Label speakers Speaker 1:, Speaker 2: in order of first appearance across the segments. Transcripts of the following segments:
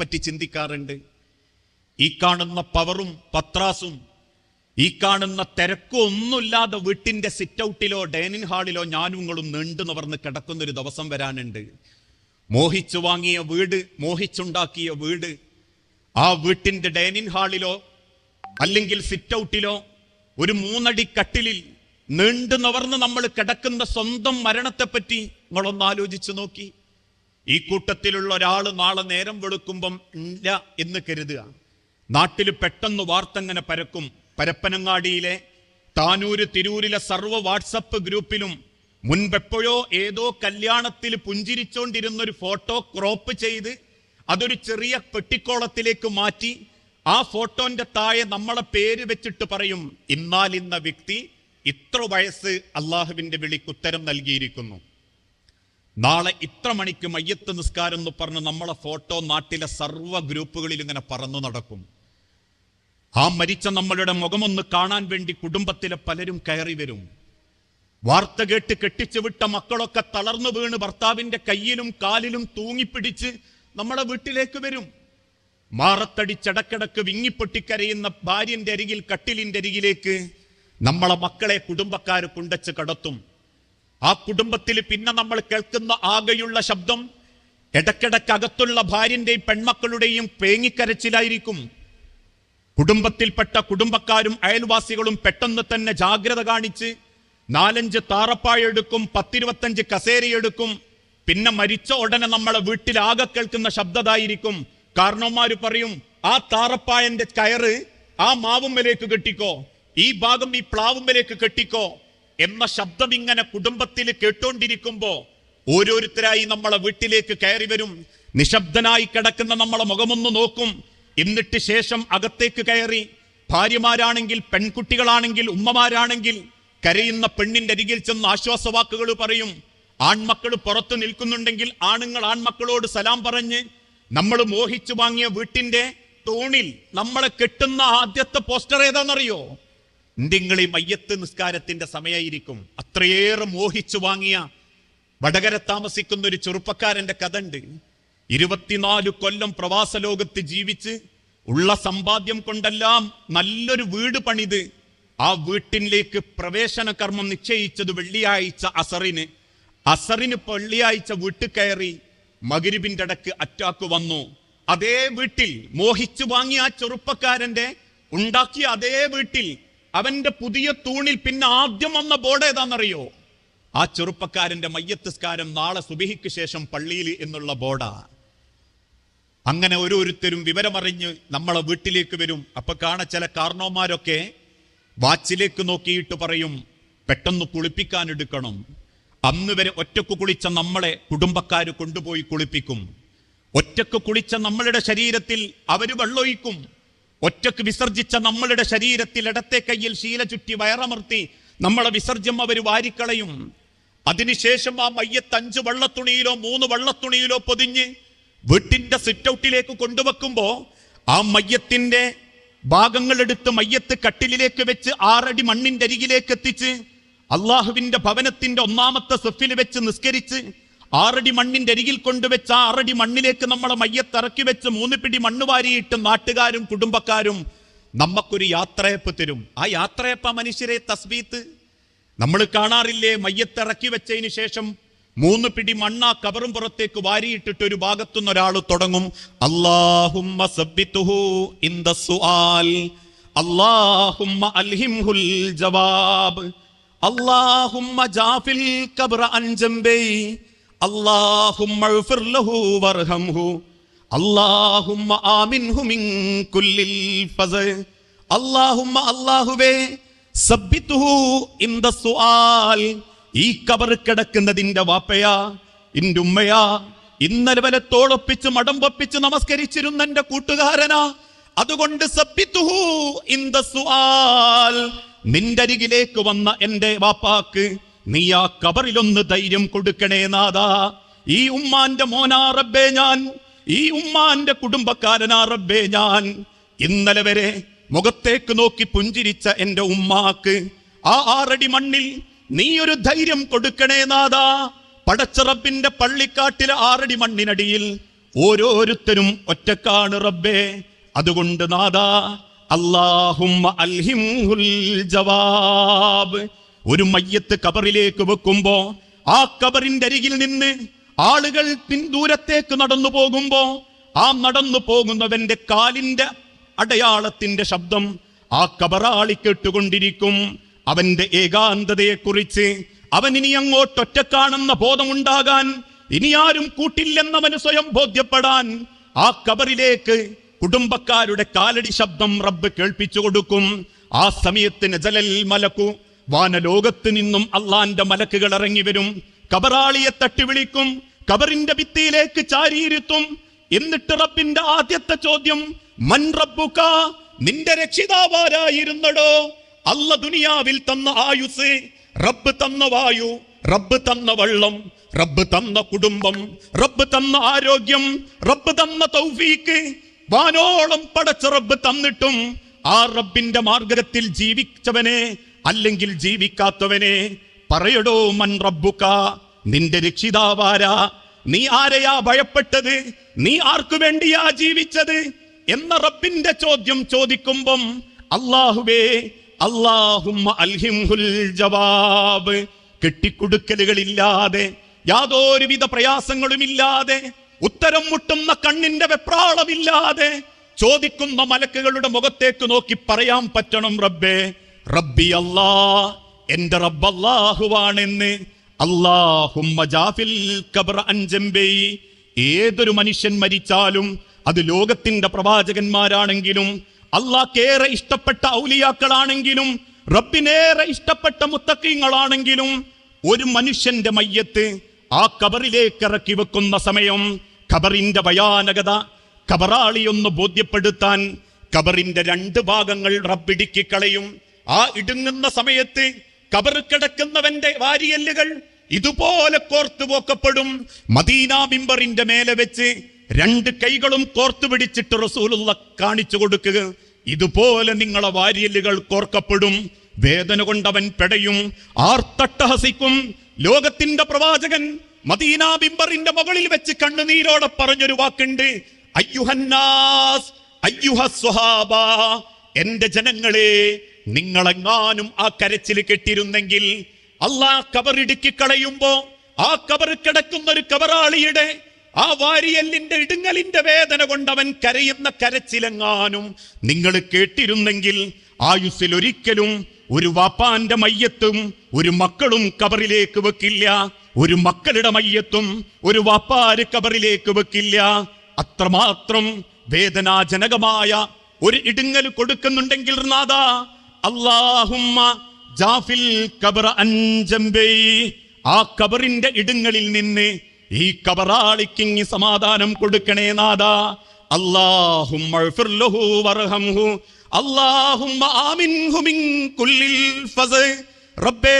Speaker 1: പറ്റി ചിന്തിക്കാറുണ്ട്. ഈ കാണുന്ന പവറും പത്രാസും ഈ കാണുന്ന തിരക്കും ഒന്നുമില്ലാതെ വീട്ടിന്റെ സിറ്റ് ഔട്ടിലോ ഡൈനിങ് ഹാളിലോ ഞാനും നിങ്ങളും നീണ്ടു നിവർന്ന് കിടക്കുന്ന ഒരു ദിവസം വരാനുണ്ട്. മോഹിച്ചു വാങ്ങിയ വീട് മോഹിച്ചുണ്ടാക്കിയ വീട് ആ വീട്ടിന്റെ ഡൈനിങ് ഹാളിലോ അല്ലെങ്കിൽ സിറ്റ് ഔട്ടിലോ ഒരു മൂന്നടി കട്ടിലിൽ നീണ്ടു നിവർന്ന് നമ്മൾ കിടക്കുന്ന സ്വന്തം മരണത്തെപ്പറ്റി നിങ്ങളൊന്ന് ആലോചിച്ചു നോക്കി. ഈ കൂട്ടത്തിലുള്ള ഒരാൾ നാളെ നേരം വെളുക്കുമ്പം ഇല്ല എന്ന് കരുതുക. നാട്ടിൽ പെട്ടെന്ന് വാർത്തങ്ങനെ പരക്കും. പരപ്പനങ്ങാടിയിലെ താനൂര് തിരൂരിലെ സർവ വാട്സപ്പ് ഗ്രൂപ്പിലും മുൻപെപ്പോഴോ ഏതോ കല്യാണത്തിൽ പുഞ്ചിരിച്ചോണ്ടിരുന്ന ഒരു ഫോട്ടോ ക്രോപ്പ് ചെയ്ത് അതൊരു ചെറിയ പെട്ടിക്കോളത്തിലേക്ക് മാറ്റി ആ ഫോട്ടോന്റെ താഴെ നമ്മളെ പേര് വെച്ചിട്ട് പറയും ഇന്നാൽ ഇന്ന വ്യക്തി ഇത്ര വയസ്സ് അള്ളാഹുവിന്റെ വിളിക്ക് ഉത്തരം നൽകിയിരിക്കുന്നു. നാളെ ഇത്ര മണിക്ക് മയ്യത്ത് നിസ്കാരം എന്ന് പറഞ്ഞ് നമ്മളെ ഫോട്ടോ നാട്ടിലെ സർവ ഗ്രൂപ്പുകളിൽ ഇങ്ങനെ പറന്നു നടക്കും. ആ മരിച്ച നമ്മളുടെ മുഖമൊന്ന് കാണാൻ വേണ്ടി കുടുംബത്തിലെ പലരും കയറി വരും. വാർത്ത കേട്ട് കെട്ടിച്ചു വിട്ട മക്കളൊക്കെ തളർന്നു വീണ് ഭർത്താവിന്റെ കയ്യിലും കാലിലും തൂങ്ങിപ്പിടിച്ച് നമ്മളെ വീട്ടിലേക്ക് വരും. മാറത്തടിച്ചടക്കിടക്ക് വിങ്ങിപ്പൊട്ടിക്കരയുന്ന ഭാര്യന്റെ അരികിൽ കട്ടിലിന്റെ അരികിലേക്ക് നമ്മളെ മക്കളെ കുടുംബക്കാർ കുണ്ടച്ച് കടത്തും. ആ കുടുംബത്തിൽ പിന്നെ നമ്മൾ കേൾക്കുന്ന ആകെയുള്ള ശബ്ദം ഇടക്കിടക്കകത്തുള്ള ഭാര്യന്റെയും പെൺമക്കളുടെയും പേങ്ങിക്കരച്ചിലായിരിക്കും. കുടുംബത്തിൽപ്പെട്ട കുടുംബക്കാരും അയൽവാസികളും പെട്ടെന്ന് തന്നെ ജാഗ്രത കാണിച്ച് നാലഞ്ച് താറപ്പായ എടുക്കും പത്തിരുപത്തഞ്ച് കസേരയെടുക്കും പിന്നെ മരിച്ച ഉടനെ നമ്മളെ വീട്ടിൽ ആകെ കേൾക്കുന്ന ശബ്ദതായിരിക്കും. കാരണവന്മാര് പറയും ആ താറപ്പായന്റെ കയറ് ആ മാവുമ്മലേക്ക് കെട്ടിക്കോ. ഈ ഭാഗം ഈ പ്ലാവുമ്മലേക്ക് കെട്ടിക്കോ. എന്ന ശബ്ദം ഇങ്ങനെ കുടുംബത്തിൽ കേട്ടോണ്ടിരിക്കുമ്പോ ഓരോരുത്തരായി നമ്മളെ വീട്ടിലേക്ക് കയറി വരും. നിശബ്ദനായി കിടക്കുന്ന നമ്മളെ മുഖമൊന്ന് നോക്കും. എന്നിട്ട് ശേഷം അകത്തേക്ക് കയറി. ഭാര്യമാരാണെങ്കിൽ പെൺകുട്ടികളാണെങ്കിൽ ഉമ്മമാരാണെങ്കിൽ കരയുന്ന പെണ്ണിന്റെ അരികിൽ ചെന്ന് ആശ്വാസവാക്കുകൾ പറയും. ആൺമക്കൾ പുറത്തു നിൽക്കുന്നുണ്ടെങ്കിൽ ആണുങ്ങൾ ആൺമക്കളോട് സലാം പറഞ്ഞ് നമ്മൾ മോഹിച്ചു വാങ്ങിയ വീട്ടിന്റെ തോണിൽ നമ്മളെ കെട്ടുന്ന ആദ്യത്തെ പോസ്റ്റർ ഏതാണെന്നറിയോ നിങ്ങൾ ഈ മയ്യത്ത് നിസ്കാരത്തിന്റെ സമയമായിരിക്കും അത്രയേറെ മോഹിച്ചു വാങ്ങിയ വടകര താമസിക്കുന്ന ഒരു ചെറുപ്പക്കാരന്റെ കഥ ഉണ്ട് ഇരുപത്തിനാല് കൊല്ലം പ്രവാസ ലോകത്ത് ജീവിച്ച് ഉള്ള സമ്പാദ്യം കൊണ്ടെല്ലാം നല്ലൊരു വീട് പണിത് ആ വീട്ടിലേക്ക് പ്രവേശന കർമ്മം നിശ്ചയിച്ചത് വെള്ളിയാഴ്ച അസറിന്. അസറിന് വെള്ളിയാഴ്ച വീട്ടിൽ കയറി മകരിബിന്റെ ഇടയ്ക്ക് അറ്റാക്ക് വന്നു. അതേ വീട്ടിൽ മോഹിച്ചു വാങ്ങിയ ആ ചെറുപ്പക്കാരന്റെ ഉണ്ടാക്കിയ അതേ വീട്ടിൽ അവന്റെ പുതിയ തൂണിൽ പിന്നെ ആദ്യം വന്ന ബോർഡ് ഏതാണെന്നറിയോ? ആ ചെറുപ്പക്കാരന്റെ മയ്യത്തിസ്കാരം നാളെ സുബിഹിക്ക് ശേഷം പള്ളിയിൽ എന്നുള്ള ബോർഡാ. അങ്ങനെ ഓരോരുത്തരും വിവരമറിഞ്ഞ് നമ്മളെ വീട്ടിലേക്ക് വരും. അപ്പൊ കാണ ചില കാരണവന്മാരൊക്കെ വാച്ചിലേക്ക് നോക്കിയിട്ട് പറയും പെട്ടെന്ന് കുളിപ്പിക്കാൻ എടുക്കണം. അന്ന് വരെ ഒറ്റയ്ക്ക് കുളിച്ച നമ്മളെ കുടുംബക്കാർ കൊണ്ടുപോയി കുളിപ്പിക്കും. ഒറ്റയ്ക്ക് കുളിച്ച നമ്മളുടെ ശരീരത്തിൽ അവർ വെള്ളമൊഴിക്കും. ഒറ്റയ്ക്ക് വിസർജിച്ച നമ്മളുടെ ശരീരത്തിൽ ഇടത്തെ കയ്യിൽ ശീല ചുറ്റി വയറമർത്തി നമ്മളെ വിസർജ്യം അവർ വാരിക്കളയും. അതിനുശേഷം ആ മയ്യത്ത് അഞ്ച് വള്ളത്തുണിയിലോ മൂന്ന് വള്ളത്തുണിയിലോ പൊതിഞ്ഞ് വീട്ടിന്റെ സിറ്റ് ഔട്ടിലേക്ക് കൊണ്ടുവെക്കുമ്പോ ആ മയ്യത്തിന്റെ ഭാഗങ്ങളെടുത്ത് മയ്യത്ത് കട്ടിലിലേക്ക് വെച്ച് ആറടി മണ്ണിന്റെ അരികിലേക്ക് എത്തിച്ച് അള്ളാഹുവിന്റെ ഭവനത്തിന്റെ ഒന്നാമത്തെ സെഫിൽ വെച്ച് നിസ്കരിച്ച് ആറടി മണ്ണിന്റെ അരികിൽ കൊണ്ടുവെച്ച ആറടി മണ്ണിലേക്ക് നമ്മളെ മയ്യത്തിറക്കി വെച്ച് മൂന്ന് പിടി മണ്ണ് വാരിയിട്ട് നാട്ടുകാരും കുടുംബക്കാരും നമുക്കൊരു യാത്രയപ്പ് തരും. ആ യാത്രയപ്പ മനുഷ്യരെ തസ്ബീത്ത്. നമ്മൾ കാണാറില്ലേ മയ്യത്തിറക്കി വെച്ചതിന് ശേഷം മൂന്ന് പിടി മണ്ണ കവറും പുറത്തേക്ക് വാരിയിട്ടിട്ട് ഒരു ഭാഗത്തുനിന്ന് ഒരാൾ തുടങ്ങും. സുആൽ. അല്ലാഹുമ്മ അൽഹിംഹുൽ ജവാബ്. അല്ലാഹുമ്മ ജാഫിൽ കബ്ര അൻ സുആൽ. ഈ കബർ കിടക്കുന്നതിന്റെ വാപ്പയാ ഇന്റെ ഉമ്മയാ ഇന്നലെ വരെ തോളൊപ്പിച്ച് മടമ്പൊപ്പിച്ച് നമസ്കരിച്ചിരുന്ന എന്റെ കൂട്ടുകാരനാ. അതുകൊണ്ട് സുആൽ. നിന്റെ അരികിലേക്ക് വന്ന എന്റെ വാപ്പാക്ക് നീ ആ കബറിലൊന്ന് ധൈര്യം കൊടുക്കണേ നാദാ ഈ ഉമ്മാന്റെ മോനാ റബ്ബേ ഞാൻ. ഈ ഉമ്മാന്റെ കുടുംബക്കാരനാ റബ്ബേ ഞാൻ. ഇന്നലെ വരെ മുഖത്തേക്ക് നോക്കി പുഞ്ചിരിച്ച എന്റെ ഉമ്മാക്ക് ആ ആറടി മണ്ണിൽ നീ ഒരു ധൈര്യം കൊടുക്കണേ നാദാ പടച്ചറപ്പിന്റെ പള്ളിക്കാട്ടിലെ ആറടി മണ്ണിനടിയിൽ ഓരോരുത്തരും ഒറ്റക്കാണ് റബ്ബേ. അതുകൊണ്ട് നാദാ അൽഹിംഹുൽ ജവാബ്. ഒരു മയ്യത്ത് കബറിലേക്ക് വെക്കുമ്പോ ആ കബറിന്റെ അരികിൽ നിന്ന് ആളുകൾ പിൻദൂരത്തേക്ക് നടന്നു പോകുമ്പോ ആ നടന്നു പോകുന്നവന്റെ കാലിന്റെ അടയാളത്തിന്റെ ശബ്ദം ആ കബറാളി കേട്ടുകൊണ്ടിരിക്കും. അവന്റെ ഏകാന്തതയെക്കുറിച്ച് അവൻ ഇനി അങ്ങോട്ട് ഒറ്റക്കാണെന്ന ബോധമുണ്ടാകാൻ ഇനി ആരും കൂട്ടില്ലെന്നവന് സ്വയം ബോധ്യപ്പെടാൻ ആ കബറിലേക്ക് കുടുംബക്കാരുടെ കാലടി ശബ്ദം റബ്ബ് കേൾപ്പിച്ചു കൊടുക്കും. ആ സമയത്തിന് ജലൽ മലക്കു വാനലോകത്ത് നിന്നും അള്ളാന്റെ മലക്കുകൾ ഇറങ്ങി വരും. കബറാളിയെ തട്ടി വിളിക്കും. കബറിന്റെ ഭിത്തിയിലേക്ക് ചാരിയിരുത്തും എന്നിട്ട് റബ്ബിന്റെ ആദ്യത്തെ ചോദ്യം മൻ റബ്ബുക? നിന്റെ രക്ഷിതാവാരായിരുന്നടോ അല്ല ദുനിയാവിൽ തന്ന ആയുസ്. റബ്ബ് തന്ന വായു. റബ്ബ് തന്ന വെള്ളം. റബ്ബ് തന്ന കുടുംബം. റബ്ബ് തന്ന ആരോഗ്യം. റബ്ബ് തന്ന തൗഫീക്ക്. വാനോളം പടച്ച റബ്ബ് തന്നിട്ടും ആ റബ്ബിന്റെ മാർഗത്തിൽ ജീവിച്ചവനെ അല്ലെങ്കിൽ ജീവിക്കാത്തവനെ പറയടോ മൻ റബ്ബുക്ക നിന്റെ രക്ഷിതാവാരാ. നീ ആരെയാ ഭയപ്പെട്ടത്? നീ ആർക്കു വേണ്ടിയാ ജീവിച്ചത്? എന്ന റബ്ബിന്റെ ചോദ്യം ചോദിക്കുമ്പം അള്ളാഹുബേ അള്ളാഹുമ്മ അൽഹിംഹുൽ ജവാബ്. കെട്ടിക്കൊടുക്കലുകളില്ലാതെ യാതൊരുവിധ പ്രയാസങ്ങളുമില്ലാതെ ഉത്തരം മുട്ടുന്ന കണ്ണിന്റെ വെപ്രാളമില്ലാതെ ചോദിക്കുന്ന മലക്കുകളുടെ മുഖത്തേക്ക് നോക്കി പറയാൻ പറ്റണം റബ്ബേ. റബ്ബി അല്ലാ എന്റെ റബ്ബ് ഖബർ അൻജംബൈ ഏതൊരു മനുഷ്യൻ മരിച്ചാലും അത് ലോകത്തിന്റെ പ്രവാചകന്മാരാണെങ്കിലും അള്ളാഹ്ക്കേറെ ഇഷ്ടപ്പെട്ട ഔലിയാക്കളാണെങ്കിലും റബ്ബിനേറെ ഇഷ്ടപ്പെട്ട മുത്തക്കീങ്ങളാണെങ്കിലും ഒരു മനുഷ്യന്റെ മയ്യത്ത് ആ കബറിലേക്ക് ഇറക്കി വെക്കുന്ന സമയം ഖബറിന്റെ ഭയാനകത കബറാളിയൊന്ന് ബോധ്യപ്പെടുത്താൻ കബറിന്റെ രണ്ട് ഭാഗങ്ങൾ റബ്ബിടുക്കി കളയും ആ ഇടുങ്ങുന്ന സമയത്ത് കബർ കിടക്കുന്നവന്റെ വാരിയല്ലുകൾ ഇതുപോലെ കോർത്തു പോക്കപ്പെടും. മദീന ബിംബറിന്റെ മേലെ വെച്ച് രണ്ട് കൈകളും കോർത്തു പിടിച്ചിട്ട് റസൂലുള്ള കാണിച്ചു കൊടുക്കുക. ഇതുപോലെ നിങ്ങളെ വാരിയല്ലുകൾ കോർക്കപ്പെടും. വേദന കൊണ്ടവൻ പെടയും. ആർത്തട്ടഹസിക്കും. ലോകത്തിന്റെ പ്രവാചകൻ മദീന ബിംബറിന്റെ മുകളിൽ വെച്ച് കണ്ണുനീരോടെ പറഞ്ഞൊരു വാക്കുണ്ട്. അയ്യുഹന്നാസ് അയ്യുഹ സ്വഹാബ എന്റെ ജനങ്ങളെ നിങ്ങളെങ്ങാനും ആ കരച്ചിൽ കെട്ടിരുന്നെങ്കിൽ അള്ളാ കബറിടുക്കി കളയുമ്പോ ആ കബർ കിടക്കുന്ന ഒരു കബറാളിയുടെ ആ വാരിയല്ലിന്റെ ഇടുങ്ങലിന്റെ വേദന കൊണ്ടവൻ കരയുന്ന കരച്ചിലെങ്ങാനും നിങ്ങൾ കേട്ടിരുന്നെങ്കിൽ ആയുസ്സിൽ ഒരിക്കലും ഒരു വാപ്പാന്റെ മയ്യത്തും ഒരു മക്കളും കബറിലേക്ക് വെക്കില്ല. ഒരു മക്കളുടെ മയ്യത്തും ഒരു വാപ്പാര് കബറിലേക്ക് വെക്കില്ല. അത്രമാത്രം വേദനാജനകമായ ഒരു ഇടുങ്ങൽ കൊടുക്കുന്നുണ്ടെങ്കിൽ നാദ അള്ളാഹുമ്മ ജാഫിൽ കബർ അഞ്ചമ്പേ ആ കബറിന്റെ ഇടുങ്ങളിൽ നിന്ന് ഈ കബറാളിക്കിങ്ങി സമാധാനം കൊടുക്കണേ നാദ ഫസ്. റബ്ബേ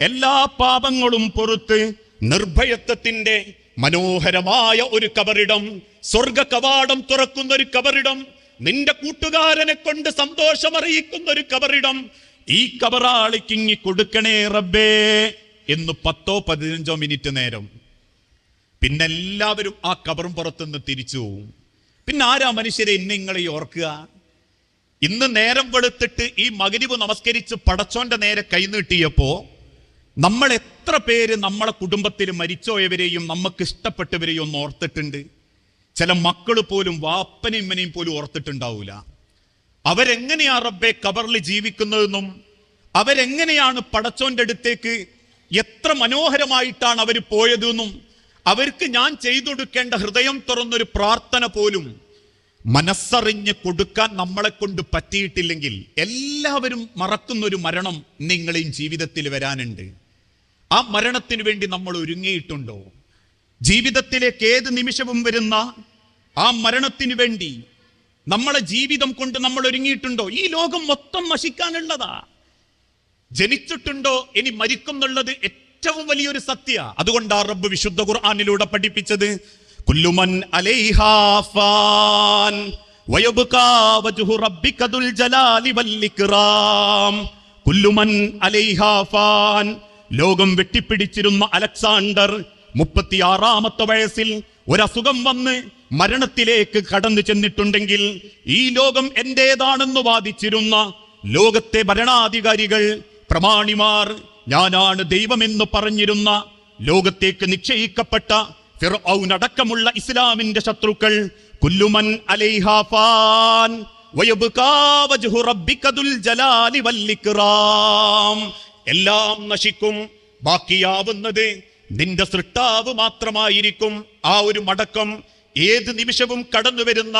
Speaker 1: എല്ലാ പാപങ്ങളും പൊറുത്ത് നിർഭയത്വത്തിന്റെ മനോഹരമായ ഒരു കബറിടം സ്വർഗ കവാടം തുറക്കുന്ന ഒരു കബറിടം നിന്റെ കൂട്ടുകാരനെ കൊണ്ട് സന്തോഷമറിയിക്കുന്ന ഒരു കബറിടം ഈ കബറാളിക്കിങ്ങി കൊടുക്കണേ റബ്ബേ എന്ന് പത്തോ പതിനഞ്ചോ മിനിറ്റ് നേരം. പിന്നെ എല്ലാവരും ആ കബറും പുറത്തുനിന്ന് തിരിച്ചു പോവും. പിന്നെ ആരാ മനുഷ്യരെ ഇന്ന് നിങ്ങളെ ഓർക്കുക? ഇന്ന് നേരം വെളുത്തിട്ട് ഈ മകരിവ് നമസ്കരിച്ച് പടച്ചോന്റെ നേരെ കൈനീട്ടിയപ്പോ നമ്മൾ എത്ര പേര് നമ്മളെ കുടുംബത്തിൽ മരിച്ചോയവരെയും നമുക്ക് ഇഷ്ടപ്പെട്ടവരെയും ഓർത്തിട്ടുണ്ട്. ചില മക്കൾ പോലും വാപ്പനെയും ഇമ്മനെയും പോലും ഓർത്തിട്ടുണ്ടാവൂല. അവരെങ്ങനെയാ റബ്ബെ കബറിൽ ജീവിക്കുന്നതെന്നും അവരെങ്ങനെയാണ് പടച്ചോന്റെ അടുത്തേക്ക് എത്ര മനോഹരമായിട്ടാണ് അവർ പോയതെന്നും അവർക്ക് ഞാൻ ചെയ്തു കൊടുക്കേണ്ട ഹൃദയം തുറന്നൊരു പ്രാർത്ഥന പോലും മനസ്സറിഞ്ഞ് കൊടുക്കാൻ നമ്മളെ കൊണ്ട് പറ്റിയിട്ടില്ലെങ്കിൽ എല്ലാവരും മറക്കുന്നൊരു മരണം നിങ്ങളെയും ജീവിതത്തിൽ വരാനുണ്ട്. ആ മരണത്തിന് വേണ്ടി നമ്മൾ ഒരുങ്ങിയിട്ടുണ്ടോ? ജീവിതത്തിലേക്ക് ഏത് നിമിഷവും വരുന്ന ആ മരണത്തിന് വേണ്ടി നമ്മളെ ജീവിതം കൊണ്ട് നമ്മൾ ഒരുങ്ങിയിട്ടുണ്ടോ? ഈ ലോകം മൊത്തം നശിക്കാനുള്ളതാ. ജനിച്ചിട്ടുണ്ടോ ഇനി മരിക്കുന്നുള്ളത് ഏറ്റവും വലിയൊരു സത്യ. അതുകൊണ്ടാ റബ്ബ് വിശുദ്ധ ഖുർആാനിലൂടെ പഠിപ്പിച്ചത് കുല്ലുമൻ അലൈഹാഫാൻ കുല്ലുമൻ അലൈഹാഫാൻ ലോകം വെട്ടിപ്പിടിച്ചിരുന്ന അലക്സാണ്ടർ മുപ്പത്തിയാറാമത്തെ വയസ്സിൽ ഒരസുഖം വന്ന് മരണത്തിലേക്ക് കടന്നു ചെന്നിട്ടുണ്ടെങ്കിൽ ഈ ലോകം എന്റേതാണെന്ന് വാദിച്ചിരുന്ന ലോകത്തെ ഭരണാധികാരികൾ പ്രമാണിമാർ ഞാനാണ് ദൈവമെന്ന് പറഞ്ഞിരുന്ന ലോകത്തേക്ക് നിശ്ചയിക്കപ്പെട്ട ഫിർഔൻ അടക്കമുള്ള ഇസ്ലാമിന്റെ ശത്രുക്കൾ കുല്ലുമൻ അലൈഹാഫാൻ. എല്ലാം നശിക്കും ബാക്കിയാവുന്നത് നിന്റെ സൃഷ്ടാവ് മാത്രമായിരിക്കും ആ ഒരു മടക്കം. ഏത് നിമിഷവും കടന്നു വരുന്ന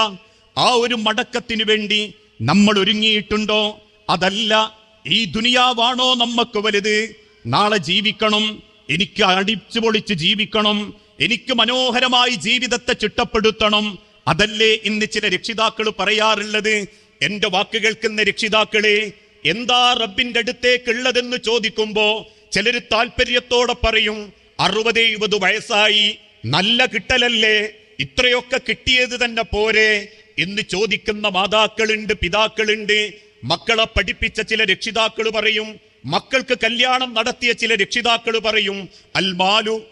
Speaker 1: ആ ഒരു മടക്കത്തിന് വേണ്ടി നമ്മൾ ഒരുങ്ങിയിട്ടുണ്ടോ? അതല്ല ഈ ദുനിയാവാണോ നമ്മക്ക് വലുത്? നാളെ ജീവിക്കണം എനിക്ക് അടിച്ചു പൊളിച്ച് ജീവിക്കണം എനിക്ക് മനോഹരമായി ജീവിതത്തെ ചിട്ടപ്പെടുത്തണം. അതല്ലേ ഇന്ന് ചില രക്ഷിതാക്കൾ പറയാറുള്ളത്? എന്റെ വാക്ക് കേൾക്കുന്ന രക്ഷിതാക്കളെ എന്താ റബ്ബിന്റെ അടുത്തേക്കുള്ളതെന്ന് ചോദിക്കുമ്പോ ചിലര് താല്പര്യത്തോടെ പറയും അറുപത് എഴുപത് വയസ്സായി. നല്ല കിട്ടലല്ലേ? ഇത്രയൊക്കെ കിട്ടിയത് തന്നെ പോരെ എന്ന് ചോദിക്കുന്ന മാതാക്കളുണ്ട് പിതാക്കളുണ്ട്. മക്കളെ പഠിപ്പിച്ച ചില രക്ഷിതാക്കൾ പറയും. മക്കൾക്ക് കല്യാണം നടത്തിയ ചില രക്ഷിതാക്കൾ പറയും. അൽമാലു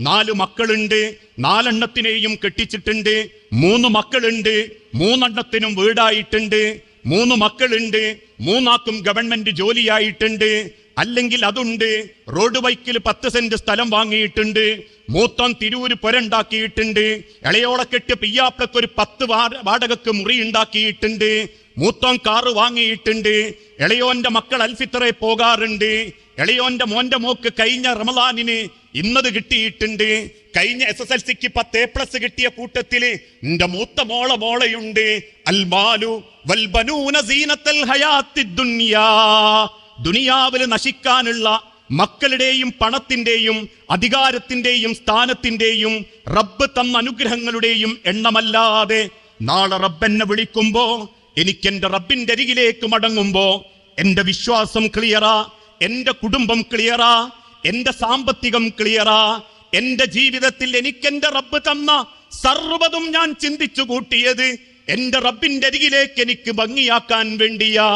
Speaker 1: നാല് മക്കളുണ്ട്. നാലെണ്ണത്തിനെയും കെട്ടിച്ചിട്ടുണ്ട്. മൂന്ന് മക്കളുണ്ട്. മൂന്നെണ്ണത്തിനും വീടായിട്ടുണ്ട്. മൂന്ന് മക്കളുണ്ട്. മൂന്നാക്കും ഗവൺമെന്റ് ജോലിയായിട്ടുണ്ട്. അല്ലെങ്കിൽ അതുണ്ട്. റോഡ് ബൈക്കിൽ പത്ത് സെന്റ് സ്ഥലം വാങ്ങിയിട്ടുണ്ട്. മൂത്തം തിരൂര് പുരണ്ടാക്കിയിട്ടുണ്ട്. ഇളയോളെ കെട്ടി പിയ്യാപ്പിളക്ക് ഒരു പത്ത് വാട- വാടകക്ക് മുറി ഉണ്ടാക്കിയിട്ടുണ്ട്. മൂത്തം കാറ് വാങ്ങിയിട്ടുണ്ട്. ഇളയോന്റെ മക്കൾ അൽഫിത്തറെ പോകാറുണ്ട്. ഇളയോന്റെ മോന്റെ മോക്ക് കഴിഞ്ഞ റമദാനിന് ഇന്നത് കിട്ടിയിട്ടുണ്ട്. കഴിഞ്ഞ എസ് എസ് എൽ സിക്ക് പത്ത് എ പ്ലസ് കിട്ടിയ കൂട്ടത്തിൽ എന്റെ മൂത്ത മോള മോളയുണ്ട്. അൽമാലു വൽബനൂന സീനത്തൽ ഹയാത്തി ദുനിയാ. ദുനിയാവിൽ നശിക്കാനുള്ള മക്കളുടെയും പണത്തിന്റെയും അധികാരത്തിന്റെയും സ്ഥാനത്തിന്റെയും റബ്ബ് തന്ന അനുഗ്രഹങ്ങളുടെയും എണ്ണമല്ലാതെ നാളെ റബ്ബെന്നെ വിളിക്കുമ്പോ എനിക്ക് എന്റെ റബ്ബിന്റെ അരികിലേക്ക് മടങ്ങുമ്പോ എന്റെ വിശ്വാസം ക്ലിയറാ എന്റെ കുടുംബം ക്ലിയറാ എന്റെ സാമ്പത്തികം ക്ലിയറാ എന്റെ ജീവിതത്തിൽ എനിക്ക് എന്റെ റബ്ബ് തന്ന സർവതും ഞാൻ ചിന്തിച്ചു കൂട്ടിയത് എന്റെ റബ്ബിന്റെ അരികിലേക്ക് എനിക്ക് ഭംഗിയാക്കാൻ വേണ്ടിയാ.